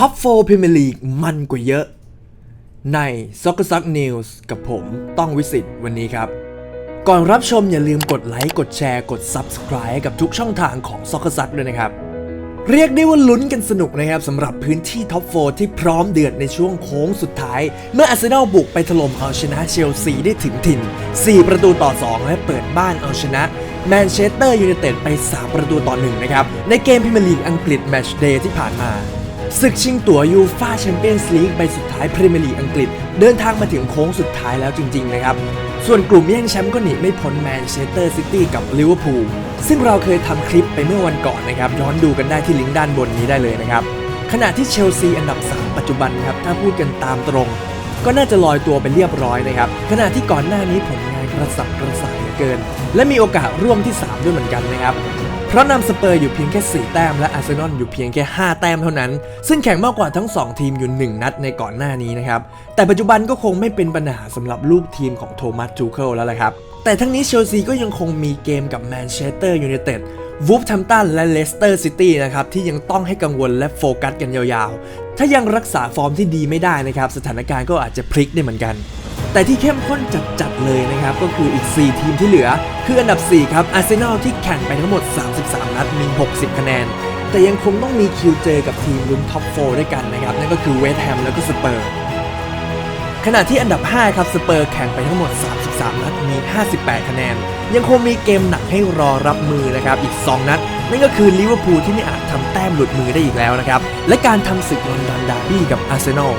ท็อป4 Premier League มันกว่าเยอะ ใน Soccer Suck News กับผมต้องวิสิตวันนี้ครับ ก่อนรับชมอย่าลืมกดไลค์กดแชร์กด Subscribe กับทุกช่องทางของ Soccer Suck ด้วยนะครับ เรียกได้ว่าลุ้นกันสนุกนะครับสำหรับพื้นที่ท็อป4ที่พร้อมเดือดในช่วงโค้งสุดท้าย เมื่ออาร์เซนอลบุกไปถล่มเอาชนะเชลซีได้ถึงถิ่น 4 ประตูต่อ 2 และเปิดบ้านเอาชนะแมนเชสเตอร์ยูไนเต็ดไป 3 ประตูต่อ 1 นะครับ ในเกมพรีเมียร์ลีกอังกฤษแมตช์เดย์ที่ผ่านมา ศึกชิงตั๋วยูฟาแชมเปี้ยนส์ลีกใบสุดท้ายพรีเมียร์ลีกอังกฤษ เดินทางมาถึงโค้งสุดท้ายแล้วจริง ๆ นะครับ ส่วนกลุ่มแย่งแชมป์ก็หนีไม่พ้นแมนเชสเตอร์ซิตี้กับลิเวอร์พูลซึ่งเราเคยทำคลิปไปเมื่อวันก่อนนะครับ ย้อนดูกันได้ที่ลิงก์ด้านบนนี้ได้เลยนะครับ ขณะที่เชลซีอันดับ 3 ปัจจุบันครับถ้าพูดกันตามตรง ก็น่าจะลอยตัวไปเรียบร้อยนะครับขณะที่ก่อนหน้านี้ผลงานกระสับกระส่ายเหลือเกิน และมีโอกาสร่วมที่ 3 ด้วยเหมือนกันนะครับ เพราะนำสเปอร์อยู่เพียงแค่ 4 แต้มและอาร์เซนอลอยู่เพียงแค่ 5 แต้มเท่านั้น ซึ่งแข่งมากกว่าทั้ง 2 ทีมอยู่ 1 นัดในก่อนหน้านี้นะครับ แต่ปัจจุบันก็คงไม่เป็นปัญหาสำหรับลูกทีมของโทมัสทูเคิลแล้วแหละครับ แต่ทั้งนี้เชลซีก็ยังคงมีเกมกับแมนเชสเตอร์ยูไนเต็ดวูฟแฮมตันและเลสเตอร์ซิตี้นะครับที่ยังต้องให้กังวลและโฟกัสกันยาวๆ ถ้ายังรักษาฟอร์มที่ดีไม่ได้นะครับสถานการณ์ก็อาจจะพลิกได้เหมือนกัน แต่ที่เข้มข้นจัดๆเลยนะครับ ก็คืออีก 4 ทีมที่เหลือ คืออันดับ 4 ครับอาร์เซนอลที่แข่งไปทั้งหมด 33 นัดมี 60 คะแนน แต่ยังคงต้องมีคิวเจอกับทีมลุ้นท็อป 4 ด้วยกันนะครับ นั่นก็คือเวสต์แฮมแล้วก็สเปอร์ขณะที่อันดับ 5 ครับสเปอร์แข่งไปทั้งหมด 33 นัดมี 58 คะแนน ยังคงมีเกมหนักให้รอรับมือนะครับอีก 2 นัด นั่นก็คือลิเวอร์พูลที่ไม่อาจทำแต้มหลุดมือได้อีกแล้วนะครับ และการทำศึกลอนดอนดาร์บี้กับอาร์เซนอล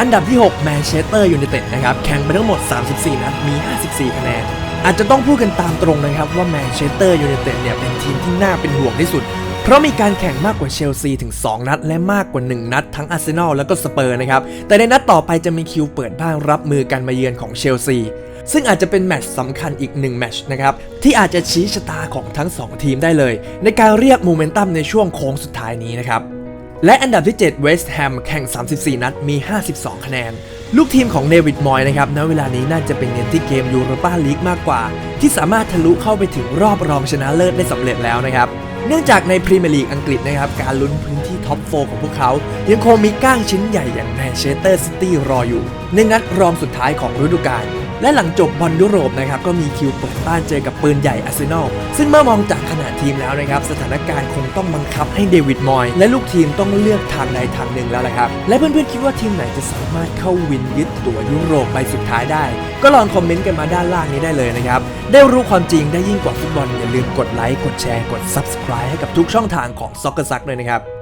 อันดับที่ 6 แมนเชสเตอร์ยูไนเต็ดนะครับแข่งไปทั้งหมด 34 นัด มี 54 คะแนน อาจจะต้องพูดกันตามตรงนะครับว่าแมนเชสเตอร์ยูไนเต็ดเนี่ยเป็นทีมที่น่าเป็นห่วงที่สุด เพราะมีการแข่งมากกว่าเชลซีถึง 2 นัด และมากกว่า 1 นัด ทั้งอาร์เซนอลแล้วก็สเปอร์นะครับ แต่ในนัดต่อไปจะมีคิวเปิดบ้านรับมือกันมาเยือนของเชลซีซึ่งอาจจะเป็นแมตช์สำคัญอีก1แมตช์นะครับ ที่อาจจะชี้ชะตาของทั้ง 2 ทีมได้เลย ในการเรียกโมเมนตัมในช่วงโค้งสุดท้ายนี้นะครับ และอันดับที่ 7 เวสต์แฮมแข่ง 34 นัด มี 52 คะแนน ลูกทีมของเดวิดมอยนะครับณเวลานี้น่าจะเป็นเน้นที่เกมยูโรปาลีกมากกว่า ที่สามารถทะลุเข้าไปถึงรอบรองชนะเลิศได้สำเร็จแล้วนะครับ เนื่องจากในพรีเมียร์ลีกอังกฤษนะครับ การลุ้นพื้นที่ท็อป4ของพวกเขา ยังคงมีก้างชิ้นใหญ่อย่างแมนเชสเตอร์ซิตี้รออยู่ในนัดรองสุดท้ายของฤดูกาล และหลังจบบอลยุโรปนะครับก็มีคิวเปิดบ้านเจอกับปืนใหญ่อาร์เซนอลซึ่งเมื่อมองจากขนาดทีมแล้วนะครับสถานการณ์คงต้องบังคับให้เดวิดมอยและลูกทีมต้องเลือกทางใดทางหนึ่งแล้วละครับ และเพื่อนๆคิดว่าทีมไหนจะสามารถเข้าวินยึดตั๋วยุโรปใบสุดท้ายได้ ก็ลองคอมเมนต์กันมาด้านล่างนี้ได้เลยนะครับ ได้รู้ความจริงได้ยิ่งกว่าฟุตบอลอย่าลืมกดไลค์กดแชร์กด subscribe ให้กับทุกช่องทางของ Soccer Suck เลยนะครับ